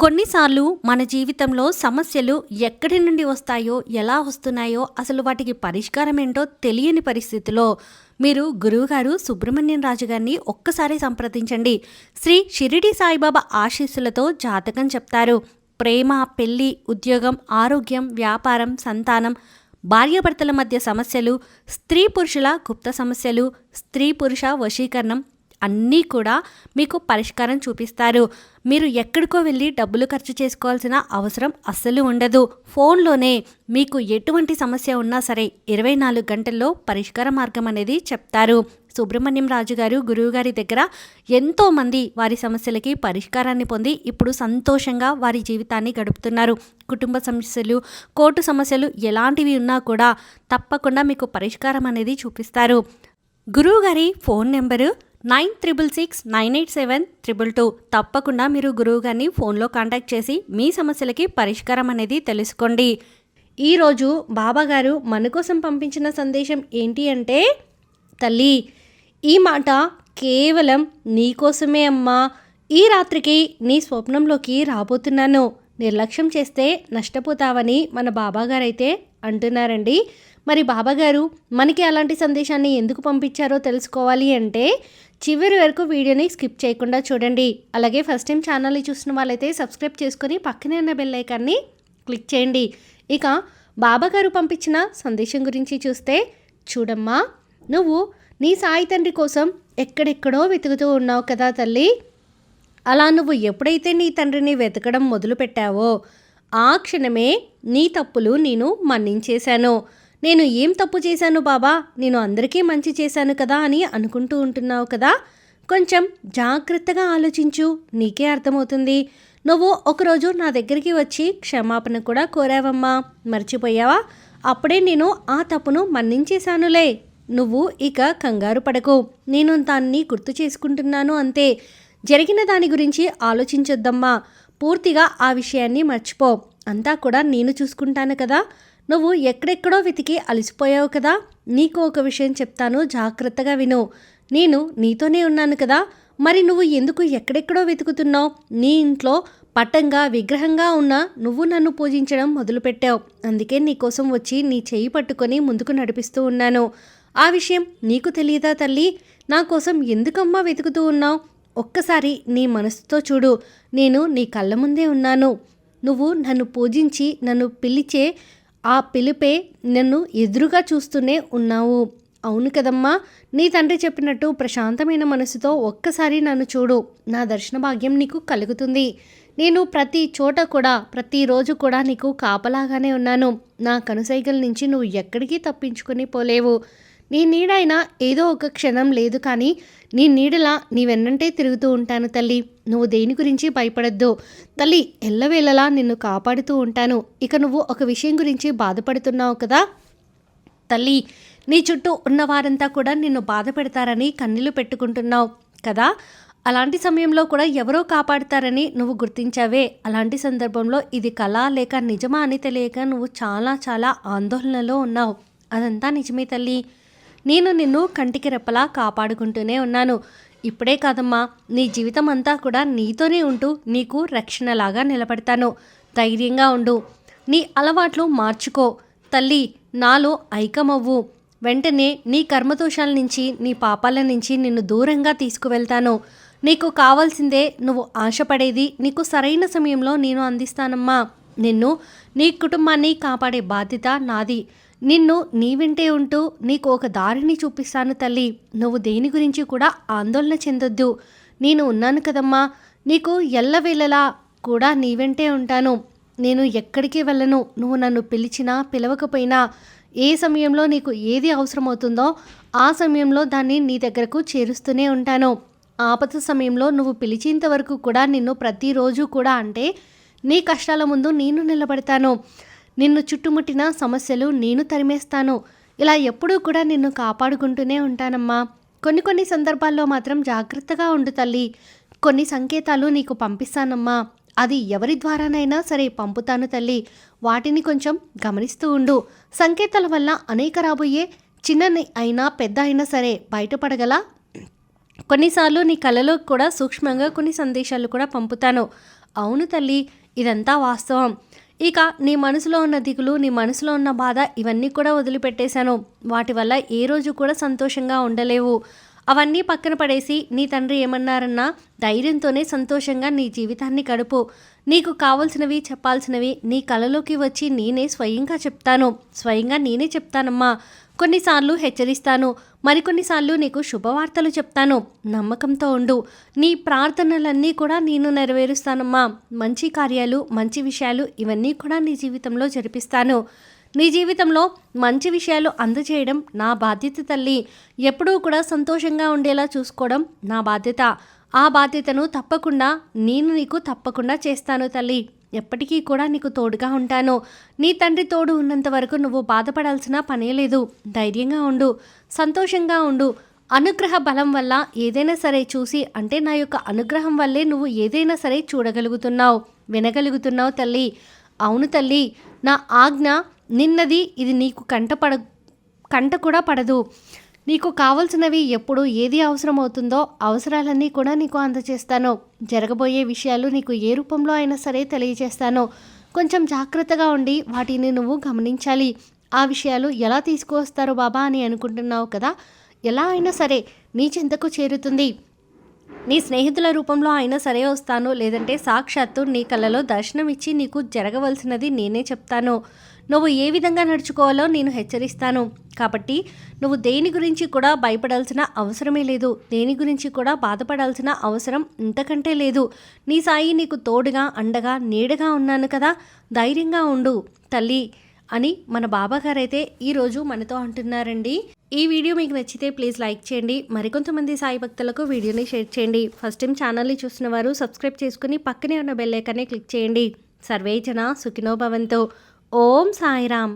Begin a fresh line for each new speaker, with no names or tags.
కొన్నిసార్లు మన జీవితంలో సమస్యలు ఎక్కడి నుండి వస్తాయో ఎలా వస్తున్నాయో అసలు వాటికి పరిష్కారం ఏంటో తెలియని పరిస్థితిలో మీరు గురువుగారు సుబ్రహ్మణ్యం రాజు గారిని ఒక్కసారి సంప్రదించండి. శ్రీ షిరిడి సాయిబాబా ఆశీస్సులతో జాతకం చెప్తారు. ప్రేమ పెళ్ళి ఉద్యోగం ఆరోగ్యం వ్యాపారం సంతానం భార్యాభర్తల మధ్య సమస్యలు స్త్రీ పురుషుల గుప్త సమస్యలు స్త్రీ పురుష వశీకరణం అన్నీ కూడా మీకు పరిష్కారం చూపిస్తారు. మీరు ఎక్కడికో వెళ్ళి డబ్బులు ఖర్చు చేసుకోవాల్సిన అవసరం అస్సలు ఉండదు. ఫోన్లోనే మీకు ఎటువంటి సమస్య ఉన్నా సరే ఇరవై నాలుగు గంటల్లో పరిష్కార మార్గం అనేది చెప్తారు. సుబ్రహ్మణ్యం రాజు గారు గురువుగారి దగ్గర ఎంతోమంది వారి సమస్యలకి పరిష్కారాన్ని పొంది ఇప్పుడు సంతోషంగా వారి జీవితాన్ని గడుపుతున్నారు. కుటుంబ సమస్యలు కోర్టు సమస్యలు ఎలాంటివి ఉన్నా కూడా తప్పకుండా మీకు పరిష్కారం అనేది చూపిస్తారు. గురువుగారి phone number nine triple six nine eight seven triple two. తప్పకుండా మీరు గురువు గారిని ఫోన్లో కాంటాక్ట్ చేసి మీ సమస్యలకి పరిష్కారం అనేది తెలుసుకోండి. ఈరోజు బాబాగారు మన కోసం పంపించిన సందేశం ఏంటి అంటే తల్లి ఈ మాట కేవలం నీకోసమే అమ్మా. ఈ రాత్రికి నీ స్వప్నంలోకి రాబోతున్నాను. నిర్లక్ష్యం చేస్తే నష్టపోతావని మన బాబాగారైతే అంటున్నారండి. మరి బాబాగారు మనకి అలాంటి సందేశాన్ని ఎందుకు పంపించారో తెలుసుకోవాలి అంటే చివరి వరకు వీడియోని స్కిప్ చేయకుండా చూడండి. అలాగే ఫస్ట్ టైం ఛానల్ని చూసిన వాళ్ళైతే సబ్స్క్రైబ్ చేసుకొని పక్కనే ఉన్న బెల్ ఐకాన్ని క్లిక్ చేయండి. ఇక బాబాగారు పంపించిన సందేశం గురించి చూస్తే చూడమ్మా నువ్వు నీ సాయి తండ్రి కోసం ఎక్కడెక్కడో వెతుకుతూ ఉన్నావు కదా తల్లి. అలా నువ్వు ఎప్పుడైతే నీ తండ్రిని వెతకడం మొదలుపెట్టావో ఆ క్షణమే నీ తప్పులు నేను మన్నించేశాను. నేను ఏం తప్పు చేశాను బాబా? నేను అందరికీ మంచి చేశాను కదా అని అనుకుంటూ ఉంటున్నావు కదా? కొంచెం జాగ్రత్తగా ఆలోచించు నీకే అర్థమవుతుంది. నువ్వు ఒకరోజు నా దగ్గరికి వచ్చి క్షమాపణ కూడా కోరావమ్మా. మర్చిపోయావా? అప్పుడే నేను ఆ తప్పును మన్నించేశానులే. నువ్వు ఇక కంగారు పడకు. నేను దాన్ని గుర్తు చేసుకుంటున్నాను అంతే. జరిగిన దాని గురించి ఆలోచించొద్దమ్మా. పూర్తిగా ఆ విషయాన్ని మర్చిపో. అంతా కూడా నేను చూసుకుంటాను కదా? నువ్వు ఎక్కడెక్కడో వెతికి అలసిపోయావు కదా? నీకు ఒక విషయం చెప్తాను జాగ్రత్తగా విను. నేను నీతోనే ఉన్నాను కదా? మరి నువ్వు ఎందుకు ఎక్కడెక్కడో వెతుకుతున్నావు? నీ ఇంట్లో పట్టంగా విగ్రహంగా ఉన్న నువ్వు నన్ను పూజించడం మొదలుపెట్టావు. అందుకే నీకోసం వచ్చి నీ చెయ్యి పట్టుకొని ముందుకు నడిపిస్తూ ఉన్నాను. ఆ విషయం నీకు తెలియదా తల్లి? నా కోసం ఎందుకమ్మా వెతుకుతూ ఉన్నావు? ఒక్కసారి నీ మనసుతో చూడు. నేను నీ కళ్ళ ముందే ఉన్నాను. నువ్వు నన్ను పూజించి నన్ను పిలిచే ఆ పిలిపే నన్ను ఎదురుగా చూస్తూనే ఉన్నావు. అవును కదమ్మా నీ తండ్రి చెప్పినట్టు ప్రశాంతమైన మనసుతో ఒక్కసారి నన్ను చూడు. నా దర్శన భాగ్యం నీకు కలుగుతుంది. నేను ప్రతి చోట కూడా ప్రతిరోజు కూడా నీకు కాపలాగానే ఉన్నాను. నా కనుసైగల నుంచి నువ్వు ఎక్కడికి తప్పించుకొని పోలేవు. నీ నీడైనా ఏదో ఒక క్షణం లేదు కానీ నీ నీడలా నీ వెన్నంటే తిరుగుతూ ఉంటాను తల్లి. నువ్వు దేని గురించి భయపడద్దు. తల్లి ఎల్లవేళలా నిన్ను కాపాడుతూ ఉంటాను. ఇక నువ్వు ఒక విషయం గురించి బాధపడుతున్నావు కదా? తల్లి నీ చుట్టూ ఉన్న వారంతా కూడా నిన్ను బాధ పెడతారని కన్నీళ్ళు పెట్టుకుంటున్నావు కదా? అలాంటి సమయంలో కూడా ఎవరో కాపాడుతారని నువ్వు గుర్తించావే. అలాంటి సందర్భంలో ఇది కళ లేక నిజమా అని తెలియక నువ్వు చాలా చాలా ఆందోళనలో ఉన్నావు. అదంతా నిజమే తల్లి. నేను నిన్ను కంటికి రెప్పలా కాపాడుకుంటూనే ఉన్నాను. ఇప్పుడే కాదమ్మా నీ జీవితం అంతా కూడా నీతోనే ఉంటూ నీకు రక్షణలాగా నిలబడతాను. ధైర్యంగా ఉండు. నీ అలవాట్లు మార్చుకో. తల్లి నాలో ఐకమవ్వు. వెంటనే నీ కర్మదోషాల నుంచి నీ పాపాల నుంచి నిన్ను దూరంగా తీసుకువెళ్తాను. నీకు కావాల్సిందే నువ్వు ఆశపడేది నీకు సరైన సమయంలో నేను అందిస్తానమ్మా. నిన్ను నీ కుటుంబాన్ని కాపాడే బాధ్యత నాది. నిన్ను నీ వెంటే ఉంటూ నీకు ఒక దారిని చూపిస్తాను తల్లి. నువ్వు దేని గురించి కూడా ఆందోళన చెందొద్దు. నేను ఉన్నాను కదమ్మా. నీకు ఎల్లవేళలా కూడా నీ వెంటే ఉంటాను. నేను ఎక్కడికి వెళ్ళను? నువ్వు నన్ను పిలిచినా పిలవకపోయినా ఏ సమయంలో నీకు ఏది అవసరమవుతుందో ఆ సమయంలో దాన్ని నీ దగ్గరకు చేరుస్తూనే ఉంటాను. ఆపద సమయంలో నువ్వు పిలిచేంత వరకు కూడా నిన్ను ప్రతిరోజు కూడా అంటే నీ కష్టాల ముందు నేను నిలబడతాను. నిన్ను చుట్టుముట్టిన సమస్యలు నేను తరిమేస్తాను. ఇలా ఎప్పుడూ కూడా నిన్ను కాపాడుకుంటూనే ఉంటానమ్మా. కొన్ని కొన్ని సందర్భాల్లో మాత్రం జాగ్రత్తగా ఉండు తల్లి. కొన్ని సంకేతాలు నీకు పంపిస్తానమ్మా. అది ఎవరి ద్వారానైనా సరే పంపుతాను తల్లి. వాటిని కొంచెం గమనిస్తూ ఉండు. సంకేతాల వల్ల అనేక రాబోయే చిన్న అయినా పెద్ద అయినా సరే బయటపడగల కొన్నిసార్లు నీ కళలో కూడా సూక్ష్మంగా కొన్ని సందేశాలు కూడా పంపుతాను. అవును తల్లి ఇదంతా వాస్తవం. ఇక నీ మనసులో ఉన్న దిగులు నీ మనసులో ఉన్న బాధ ఇవన్నీ కూడా వదిలిపెట్టేశాను. వాటి వల్ల ఏ రోజు కూడా సంతోషంగా ఉండలేవు. అవన్నీ పక్కన పడేసి నీ తండ్రి ఏమన్నారన్నా ధైర్యంతోనే సంతోషంగా నీ జీవితాన్ని గడుపు. నీకు కావలసినవి చెప్పాల్సినవి నీ కలలోకి వచ్చి నేనే స్వయంగా చెప్తాను. స్వయంగా నేనే చెప్తానమ్మా. కొన్నిసార్లు హెచ్చరిస్తాను. మరికొన్నిసార్లు నీకు శుభవార్తలు చెప్తాను. నమ్మకంతో ఉండు. నీ ప్రార్థనలన్నీ కూడా నేను నెరవేరుస్తానమ్మా. మంచి కార్యాలు మంచి విషయాలు ఇవన్నీ కూడా నీ జీవితంలో జరిపిస్తాను. నీ జీవితంలో మంచి విషయాలు అందజేయడం నా బాధ్యత తల్లి. ఎప్పుడూ కూడా సంతోషంగా ఉండేలా చూసుకోవడం నా బాధ్యత. ఆ బాధ్యతను తప్పకుండా నేను నీకు తప్పకుండా చేస్తాను తల్లి. ఎప్పటికీ కూడా నీకు తోడుగా ఉంటాను. నీ తండ్రి తోడు ఉన్నంత వరకు నువ్వు బాధపడాల్సిన పనే లేదు. ధైర్యంగా ఉండు. సంతోషంగా ఉండు. అనుగ్రహ బలం వల్ల ఏదైనా సరే చూసి అంటే నా యొక్క అనుగ్రహం వల్లే నువ్వు ఏదైనా సరే చూడగలుగుతున్నావు. వినగలుగుతున్నావు తల్లి. అవును తల్లి. నా ఆజ్ఞ నిన్నది ఇది నీకు కంట పడ కంట కూడా పడదు. నీకు కావలసినవి ఎప్పుడు ఏది అవసరమవుతుందో అవసరాలన్నీ కూడా నీకు అందజేస్తాను జరగబోయే విషయాలు నీకు ఏ రూపంలో అయినా సరే తెలియజేస్తాను. కొంచెం జాగ్రత్తగా ఉండి వాటిని నువ్వు గమనించాలి. ఆ విషయాలు ఎలా తీసుకువస్తారు బాబా అని అనుకుంటున్నావు కదా? ఎలా అయినా సరే నీ చింతకు చేరుతుంది. నీ స్నేహితుల రూపంలో అయినా సరే వస్తాను. లేదంటే సాక్షాత్తు నీ కళ్ళలో దర్శనం ఇచ్చి నీకు జరగవలసినది నేనే చెప్తాను. నువ్వు ఏ విధంగా నడుచుకోవాలో నేను హెచ్చరిస్తాను. కాబట్టి నువ్వు దేని గురించి కూడా భయపడాల్సిన అవసరమే లేదు. దేని గురించి కూడా బాధపడాల్సిన అవసరం ఇంతకంటే లేదు. నీ సాయి నీకు తోడుగా అండగా నీడగా ఉన్నాను కదా. ధైర్యంగా ఉండు తల్లి అని మన బాబాగారు అయితే ఈరోజు మనతో అంటున్నారండి. ఈ వీడియో మీకు నచ్చితే ప్లీజ్ లైక్ చేయండి. మరికొంతమంది సాయి భక్తులకు వీడియోని షేర్ చేయండి. ఫస్ట్ టైం ఛానల్ని చూసిన వారు సబ్స్క్రైబ్ చేసుకుని పక్కనే ఉన్న బెల్ ఐకాన్ని క్లిక్ చేయండి. సర్వేజన సుఖినోభవంతో ఓం సాయిరామ్